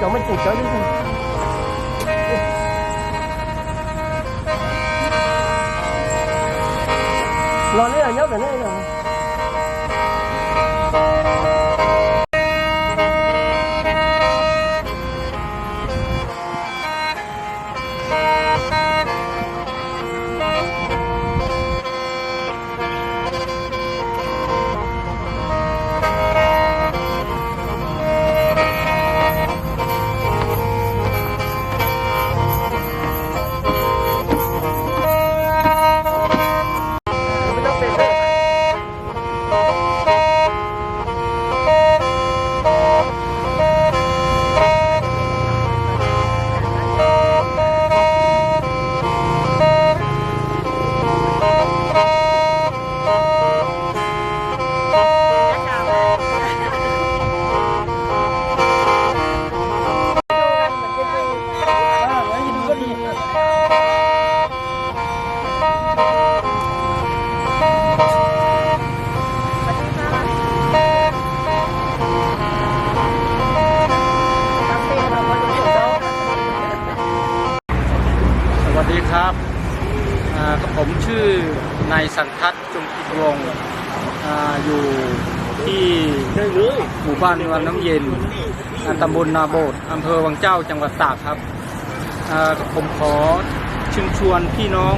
chỗ mới chục chỗ đứng thôi lo lấy là nhớ cái này rồi ครับกับผมชื่อนายสันทัศน์จงกิจวงศ์อยู่ที่หมู่บ้านวังน้ำเย็นอ่าตำบลนาโบดอำเภอวังเจ้าจังหวัดตากครับกับผมขอเชิญชวนพี่น้อง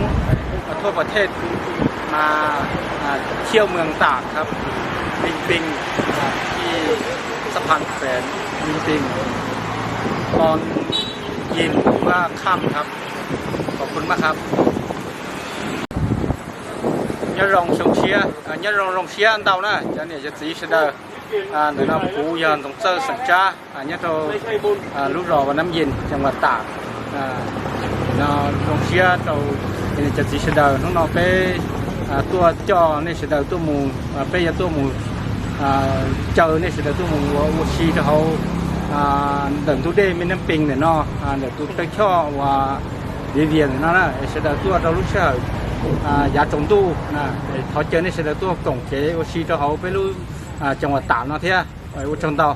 ทั่วประเทศมาเที่ยวเมืองตากครับปิงปิงที่สะพานแขวนปิงปิงตอนเย็นหรือว่าค่ำครับ คุณมากครับnhớ rong sông xia à, nhớ rong rong xia ăn tàu nè cho nên cho tí sẽ đờ à để nó phú giờ tổng sơ sẵn cha à nhớ cho à, lúc rò và năm dìn trong mặt tả à nó rong xia tàu cho nên cho tí sẽ đờ nó nó cái à, tua cho nên sẽ đờ tua mù à, bây giờ tua mù à, chờ nên sẽ đờ tua mù vô xì cho hậu à, đừng tu đê mình nằm ping để nó à, để tu tới cho và địa điểm nó là sẽ đờ tua đâu lúc sau อ่ายาจงตู้ เดียนนั่นนะเสด็จตัวเราลุกช่ายยาจงตู้นะเขาเจอในเสด็จตัวกล่องเก๋โอชีจะเขาไปรู้จังหวัดตากนะเท่าไอ้อุจงเตา